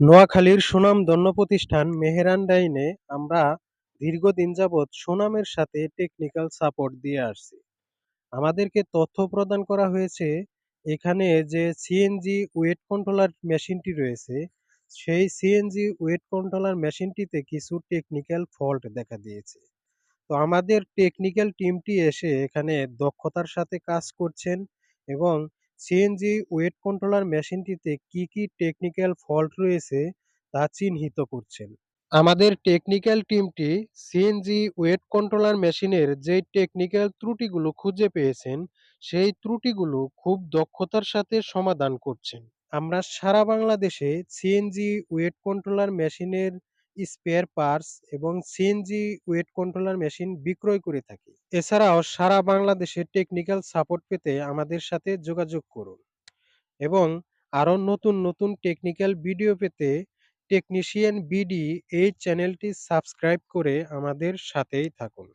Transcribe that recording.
নোয়াখালীর সুনাম সুনামধন্য প্রতিষ্ঠান মেহেরান ডাইনে আমরা দীর্ঘদিন যাবৎ সুনামের সাথে টেকনিক্যাল সাপোর্ট দিয়ে আসছি। আমাদেরকে তথ্য প্রদান করা হয়েছে এখানে যে সিএনজি ওয়েট কন্ট্রোলার মেশিনটি রয়েছে, সেই সিএনজি ওয়েট কন্ট্রোলার মেশিনটিতে কিছু টেকনিক্যাল ফল্ট দেখা দিয়েছে। তো আমাদের টেকনিক্যাল টিমটি এসে এখানে দক্ষতার সাথে কাজ করছেন এবং সিএনজি ওয়েট কন্ট্রোলার মেশিনটিতে কি, কি টেকনিক্যাল ফল্ট রয়েছে তা চিহ্নিত করছেন। আমাদের টেকনিক্যাল টিমটি সিএনজি ওয়েট কন্ট্রোলার মেশিনের যেই টেকনিক্যাল ত্রুটিগুলো খুঁজে পেয়েছেন, সেই ত্রুটিগুলো খুব দক্ষতার সাথে সমাধান করছেন। আমরা সারা বাংলাদেশে সিএনজি ওয়েট কন্ট্রোলার মেশিনের স্পেয়ার পার্টস এবং সিএনজি ওয়েট কন্ট্রোলার মেশিন বিক্রয় করে থাকি। এছাড়াও সারা বাংলাদেশে টেকনিক্যাল সাপোর্ট পেতে আমাদের সাথে যোগাযোগ করুন এবং আরও নতুন, নতুন টেকনিক্যাল ভিডিও পেতে টেকনিশিয়ান বিডি এই চ্যানেলটি সাবস্ক্রাইব করে আমাদের সাথেই থাকুন।